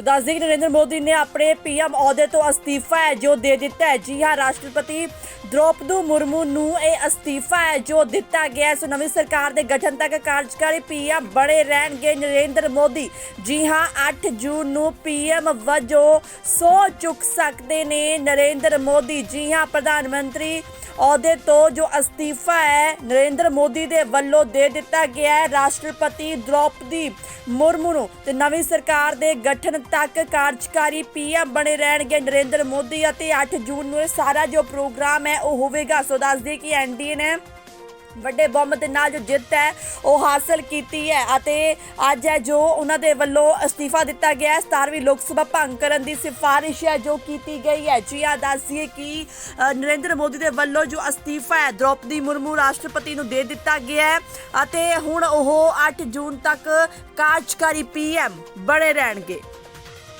ਤਾਂ ਦੱਸ ਦਈਏ ਕਿ ਨਰਿੰਦਰ ਮੋਦੀ ਨੇ ਆਪਣੇ ਪੀਐਮ ਅਹੁਦੇ ਤੋਂ ਅਸਤੀਫਾ ਹੈ, ਜੋ ਦੇ ਦਿੱਤਾ ਹੈ। ਜੀ ਹਾਂ, ਰਾਸ਼ਟਰਪਤੀ ਦ੍ਰੋਪਦੀ ਮੁਰਮੂ ਨੂੰ ਇਹ ਅਸਤੀਫਾ ਹੈ, ਜੋ ਦਿੱਤਾ ਗਿਆ ਹੈ। ਸੋ ਨਵੀਂ ਸਰਕਾਰ ਦੇ ਗਠਨ ਤੱਕ ਕਾਰਜਕਾਰੀ ਪੀਐਮ ਬਣੇ ਰਹਿਣਗੇ ਨਰਿੰਦਰ ਮੋਦੀ। ਜੀ ਹਾਂ 8 ਜੂਨ ਨੂੰ ਪੀਐਮ ਵਜੋਂ ਸੋ ਚੁੱਕ ਸਕਦੇ ਨੇ ਨਰਿੰਦਰ ਮੋਦੀ। ਜੀ ਹਾਂ, ਪ੍ਰਧਾਨ ਮੰਤਰੀ ਅਹੁਦੇ ਤੋਂ ਜੋ ਅਸਤੀਫਾ ਹੈ, ਨਰਿੰਦਰ ਮੋਦੀ ਦੇ ਵੱਲੋਂ ਦੇ ਦਿੱਤਾ ਗਿਆ ਹੈ ਰਾਸ਼ਟਰਪਤੀ ਦ੍ਰੋਪਦੀ ਮੁਰਮੂ ਨੂੰ। ਤੇ ਨਵੀਂ ਸਰਕਾਰ ਦੇ ਗਠਨ ਤੱਕ ਕਾਰਜਕਾਰੀ ਪੀਐਮ ਬਣੇ ਰਹਿਣਗੇ ਨਰਿੰਦਰ ਮੋਦੀ ਅਤੇ 8 ਜੂਨ ਨੂੰ ਇਹ ਸਾਰਾ ਜੋ ਪ੍ਰੋਗਰਾਮ ਹੈ ਉਹ ਹੋਵੇਗਾ। ਸੋ ਦੱਸ ਦਈਏ ਕਿ ਐਨਡੀਏ ਨੇ ਵੱਡੇ ਬੰਬ ਦੇ ਨਾਲ ਜੋ ਜਿੱਤ ਹੈ, ਉਹ ਹਾਸਲ ਕੀਤੀ ਹੈ ਅਤੇ ਅੱਜ ਹੈ ਜੋ ਉਹਨਾਂ ਦੇ ਵੱਲੋਂ ਅਸਤੀਫਾ ਦਿੱਤਾ ਗਿਆ ਹੈ। 17ਵੀਂ ਲੋਕ ਸਭਾ ਭੰਗ ਕਰਨ ਦੀ ਸਿਫਾਰਿਸ਼ ਹੈ ਜੋ ਕੀਤੀ ਗਈ ਹੈ। ਜੀ ਆ ਦੱਸੀਏ ਕਿ ਨਰਿੰਦਰ ਮੋਦੀ ਦੇ ਵੱਲੋਂ ਜੋ ਅਸਤੀਫਾ ਹੈ, ਦ੍ਰੋਪਦੀ ਮੁਰਮੂ ਰਾਸ਼ਟਰਪਤੀ ਨੂੰ ਦੇ ਦਿੱਤਾ ਗਿਆ ਹੈ ਅਤੇ ਹੁਣ ਉਹ 8 ਜੂਨ ਤੱਕ ਕਾਰਜਕਾਰੀ ਪੀਐਮ ਬਣੇ ਰਹਿਣਗੇ।